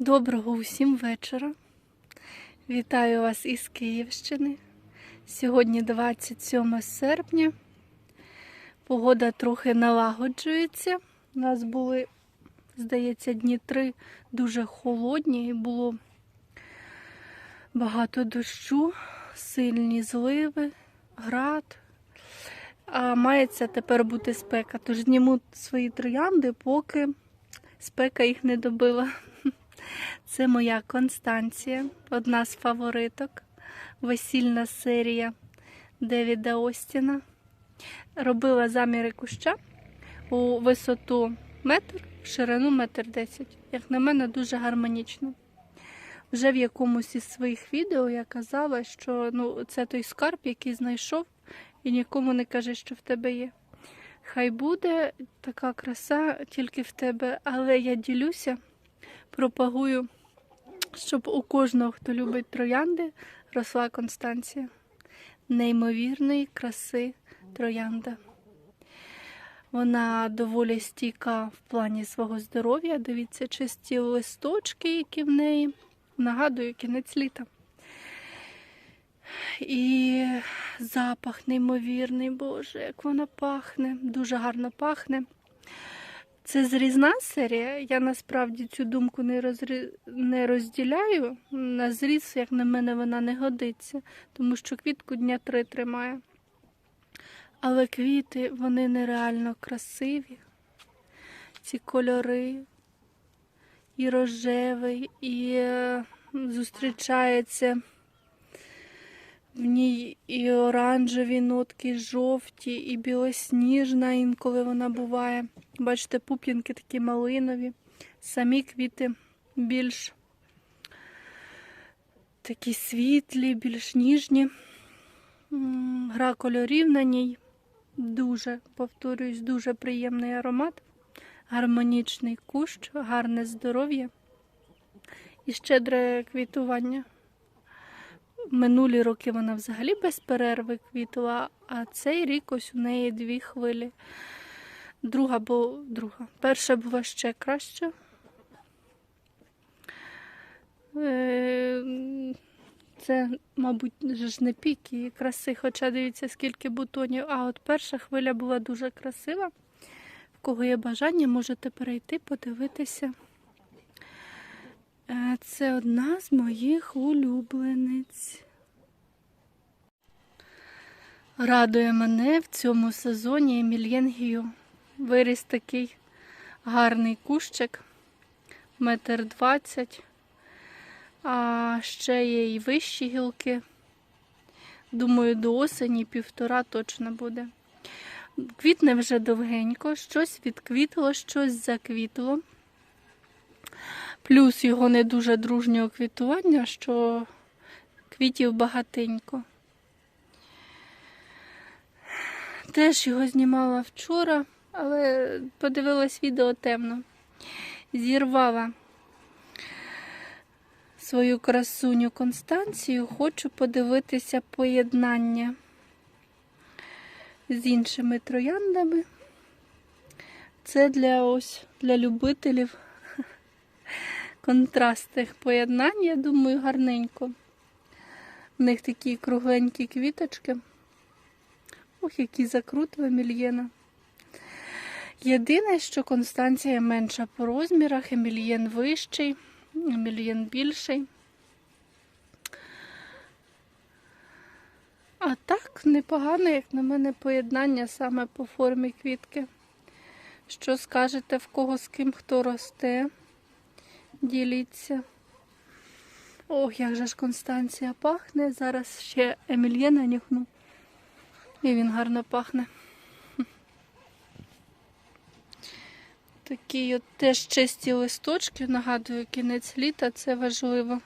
Доброго усім вечора. Вітаю вас із Київщини. Сьогодні 27 серпня. Погода трохи налагоджується. У нас були, здається, дні три дуже холодні і було багато дощу, сильні зливи, град. А мається тепер бути спека. Тож зніму свої троянди, поки спека їх не добила. Це моя Констанція, одна з фавориток. Весільна серія Девіда Остіна. Робила заміри куща у висоту метр, в ширину метр десять. Як на мене, дуже гармонічно. Вже в якомусь із своїх відео я казала, що ну, це той скарб, який знайшов, і нікому не каже, що в тебе є. Хай буде така краса тільки в тебе, але я ділюся пропагую, щоб у кожного, хто любить троянди, росла Констанція. Неймовірної краси троянда. Вона доволі стійка в плані свого здоров'я. Дивіться, чисті листочки, які в неї. Нагадую, кінець літа. І запах неймовірний, Боже, як вона пахне, дуже гарно пахне. Це зрізна серія. Я насправді цю думку не, розрі... не розділяю. На зріз, як на мене, вона не годиться, тому що квітку дня три тримає. Але квіти, вони нереально красиві. Ці кольори, і рожевий, і е, зустрічається в ній і оранжеві нотки, і жовті, і білосніжна інколи вона буває. Бачите, пуп'янки такі малинові, самі квіти більш такі світлі, більш ніжні. Гра кольорів на ній. Дуже, повторюсь, дуже приємний аромат, гармонічний кущ, гарне здоров'я і щедре квітування. Минулі роки вона взагалі без перерви квітла, а цей рік ось у неї дві хвилі. Друга, бо друга. Перша була ще краща. Е, Це, мабуть, ж не пік краси, хоча дивіться, скільки бутонів. А от перша хвиля була дуже красива. В кого є бажання, можете перейти, подивитися. Е, Це одна з моїх улюблениць. Радує мене в цьому сезоні Емільєн Гіо. Виріс такий гарний кущик, метр двадцять. А ще є і вищі гілки. Думаю, до осені півтора точно буде. Квітне вже довгенько, щось відквітло, щось заквітло. Плюс його не дуже дружнього квітування, що квітів багатенько. Теж його знімала вчора, але подивилась відео темно. Зірвала свою красуню Констанцію, хочу подивитися поєднання з іншими трояндами. Це для ось для любителів контрастних поєднань, я думаю, гарненько. В них такі кругленькі квіточки. Ох, які закрутили Емільєна. Єдине, що Констанція менша по розмірах, Емільєн вищий, Емільєн більший. А так, непогане, як на мене, поєднання саме по формі квітки. Що скажете, в кого з ким хто росте? Діліться. Ох, як же ж Констанція пахне. Зараз ще Емільєна нюхну. І він гарно пахне. Такі от теж чисті листочки. Нагадую, кінець літа це важливо.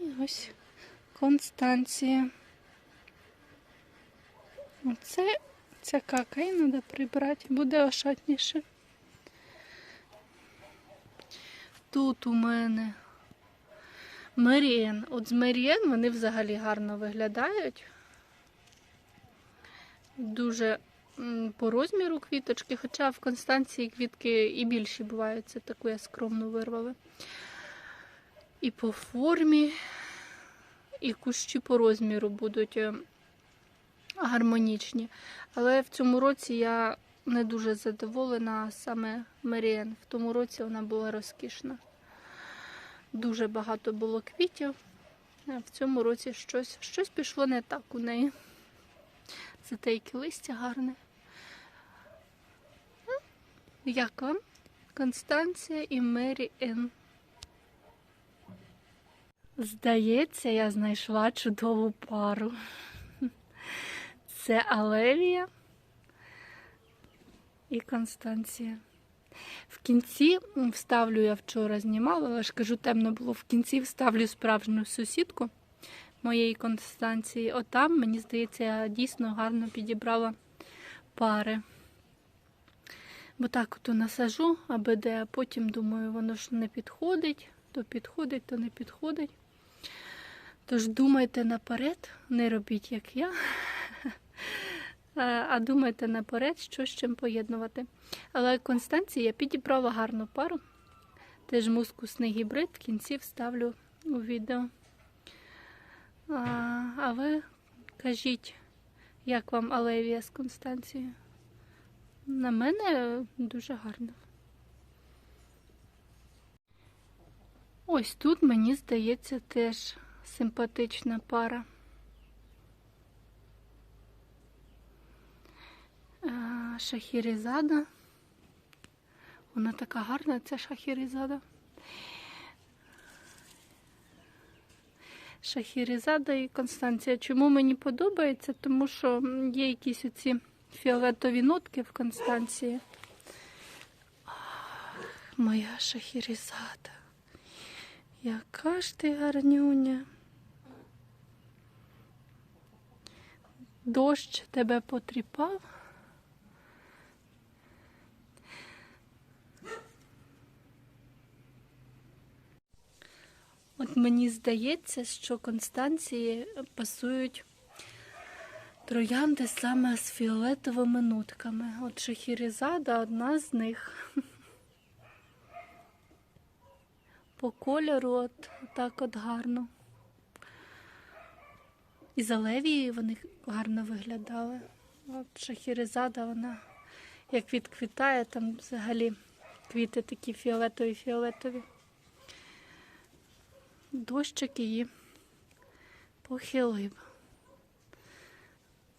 І ось Констанція. Оце ця кака і треба прибрати, буде ошатніше. Тут у мене Меріен. От з Меріен вони взагалі гарно виглядають. Дуже по розміру квіточки, хоча в Констанції квітки і більші бувають, це таку я скромну вирвала. І по формі, і кущі по розміру будуть е, гармонічні. Але в цьому році я не дуже задоволена саме Меріен. В тому році вона була розкішна. Дуже багато було квітів. А в цьому році щось, щось пішло не так у неї. Зате яке листя гарне. М, Як вам? Констанція і Мері Ен. Здається, я знайшла чудову пару. Це Алевія і Констанція. В кінці вставлю я вчора знімала, але ж кажу, темно було. В кінці вставлю справжню сусідку моєї Констанції. Отам, мені здається, я дійсно гарно підібрала пари. Бо так от насажу, аби де, а потім думаю, воно ж не підходить, то підходить, то не підходить. Тож думайте наперед, не робіть, як я. Е, А думайте наперед, що з чим поєднувати. Але Констанції я підібрала гарну пару. Теж мускусний гібрид, в кінці вставлю у відео. А, а ви кажіть, як вам Алевія з Констанцією? На мене дуже гарно. Ось тут, мені здається, теж симпатична пара. Шахірізада. Вона така гарна, ця шахірізада. Шахірізада і Констанція. Чому мені подобається? Тому що є якісь оці фіолетові нотки в Констанції. Ах, моя шахірізада. Яка ж ти гарнюня. Дощ тебе потріпав. От мені здається, що Констанції пасують троянди саме з фіолетовими нотками. От Шахірізада одна з них. По кольору от так от гарно. І за левією вони гарно виглядали. От Шахірезада, вона як відквітає, там взагалі квіти такі фіолетові-фіолетові. Дощик її похилив.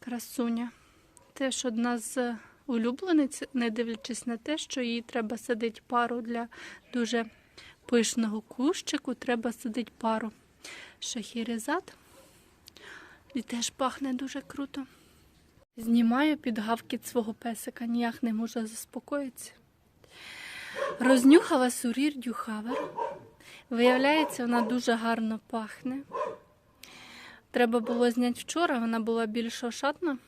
Красуня. Теж одна з улюблениць, не дивлячись на те, що їй треба садити пару для дуже пишного кущику, треба садити пару шахірезад. І теж пахне дуже круто. Знімаю під гавкіт свого песика, ніяк не можу заспокоїтися. Рознюхала сурір дюхавер. Виявляється, вона дуже гарно пахне. Треба було зняти вчора, вона була більш ошатна.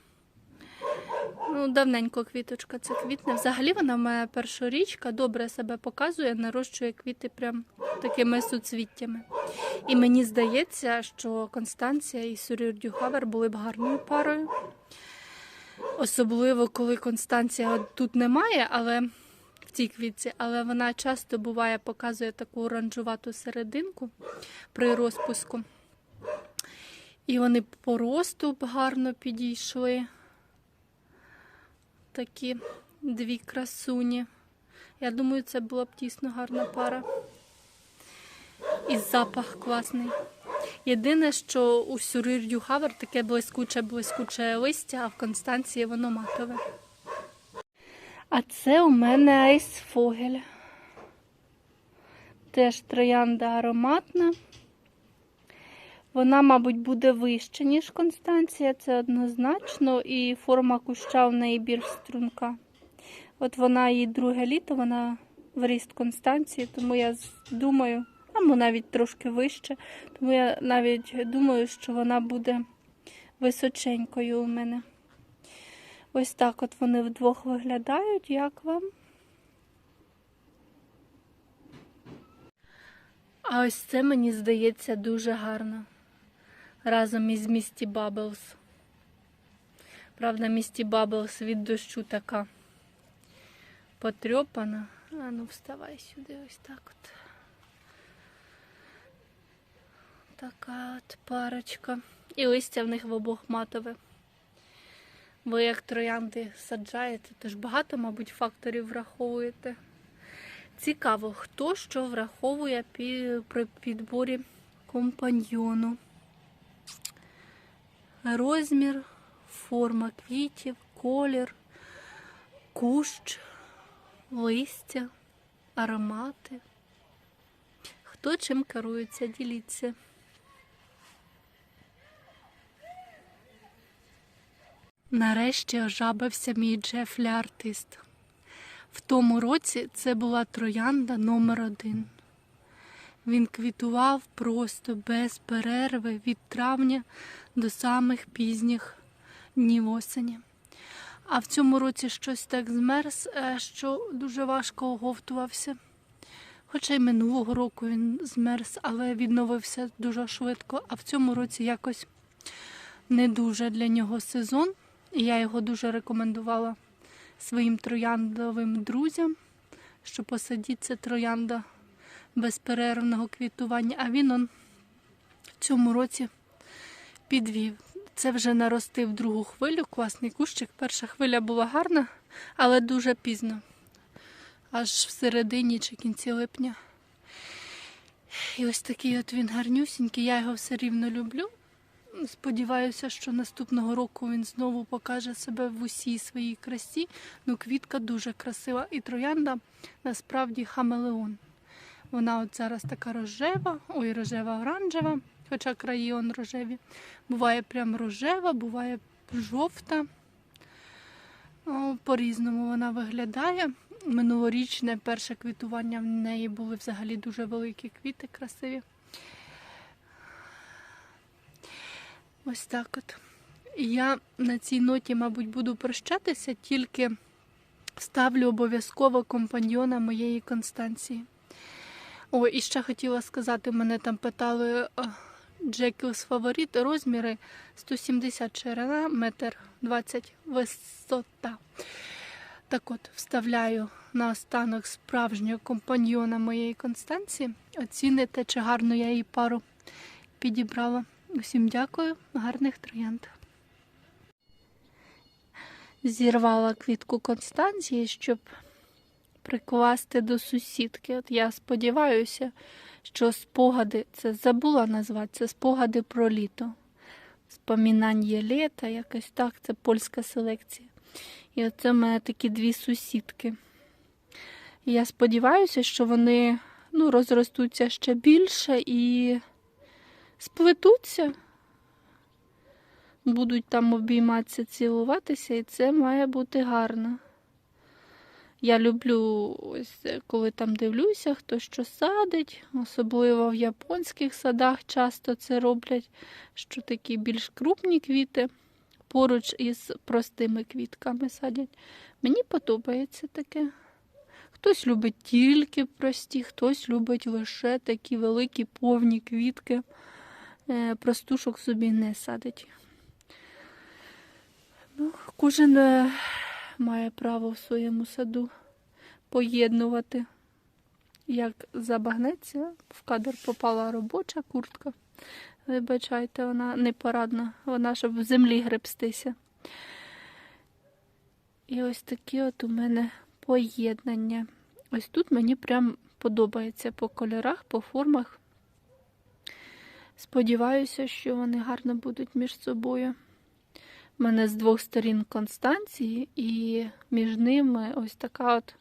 Ну, давненько квіточка це квітне. Взагалі вона в мене першорічка, добре себе показує, нарощує квіти прям такими суцвіттями. І мені здається, що Констанція і Сурір Дюхавер були б гарною парою. Особливо, коли Констанція тут немає, але цій квітці, але вона часто буває, показує таку оранжувату серединку при розпуску. І вони по росту гарно підійшли. Такі дві красуні. Я думаю, це була б дійсно гарна пара. І запах класний. Єдине, що у Сюрір Дюхавер таке блискуче-блискуче листя, а в Констанції воно матове. А це у мене айсфогель. Теж троянда ароматна. Вона, мабуть, буде вища, ніж Констанція, це однозначно, і форма куща в неї більш струнка. От вона її друге літо, вона в ріст Констанції, тому я думаю, або навіть трошки вище, тому я навіть думаю, що вона буде височенькою у мене. Ось так от вони вдвох виглядають. Як вам? А ось це мені здається дуже гарно. Разом із місті Баблс. Правда, місті Баблс від дощу така потрьопана. А ну вставай сюди, ось так от. Така от парочка. І листя в них в обох матове. Ви як троянди саджаєте, то ж багато, мабуть, факторів враховуєте. Цікаво, хто що враховує при підборі компаньйону. Розмір, форма квітів, колір, кущ, листя, аромати. Хто чим керується, діліться. Нарешті ожабився мій Джефлі артист. В тому році це була троянда номер один. Він квітував просто без перерви від травня до самих пізніх днів осені. А в цьому році щось так змерз, е, що дуже важко оговтувався. Хоча й минулого року він змерз, але відновився дуже швидко. А в цьому році якось не дуже для нього сезон. І я його дуже рекомендувала своїм трояндовим друзям, що посадіть це троянда безперервного квітування. А він он в цьому році підвів. Це вже наростив другу хвилю, класний кущик. Перша хвиля була гарна, але дуже пізно. Аж в середині чи кінці липня. І ось такий от він гарнюсінький, я його все рівно люблю. Сподіваюся, що наступного року він знову покаже себе в усій своїй красі. Ну, квітка дуже красива. І троянда насправді хамелеон. Вона от зараз така рожева, ой, рожева оранжева, хоча краї он рожеві. Буває прям рожева, буває жовта. По-різному вона виглядає. Минулорічне перше квітування в неї були взагалі дуже великі квіти, красиві. Ось так от. Я на цій ноті, мабуть, буду прощатися, тільки ставлю обов'язково компаньйона моєї Констанції. О, і ще хотіла сказати, мене там питали Джекілс фаворит, розміри 170 ширина, метр 20 висота. Так от, вставляю на останок справжнього компаньйона моєї Констанції. Оціните, чи гарно я її пару підібрала. Усім дякую, гарних троянд. Зірвала квітку Констанції, щоб прикласти до сусідки. От я сподіваюся, що спогади, це забула назвати, це спогади про літо. Спомінання літа, якось так, це польська селекція. І оце в мене такі дві сусідки. І я сподіваюся, що вони ну, розростуться ще більше і сплетуться, будуть там обійматися, цілуватися, і це має бути гарно. Я люблю, ось коли там дивлюся, хто що садить, особливо в японських садах часто це роблять, що такі більш крупні квіти поруч із простими квітками садять. Мені подобається таке. Хтось любить тільки прості, хтось любить лише такі великі повні квітки. Е, Простушок собі не садить. Ну, кожен е, має право в своєму саду поєднувати. Як забагнеться, в кадр попала робоча куртка. Вибачайте, вона не порадна, вона щоб в землі гребстися. І ось такі от у мене поєднання. Ось тут мені прям подобається по кольорах, по формах. Сподіваюся, що вони гарно будуть між собою. У мене з двох сторін Констанції, і між ними ось така от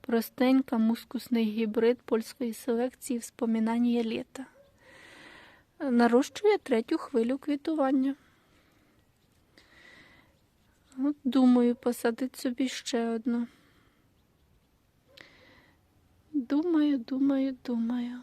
простенька мускусний гібрид польської селекції Вспомінання літа. Нарощує третю хвилю квітування. От думаю, посадити собі ще одну. Думаю, думаю, думаю.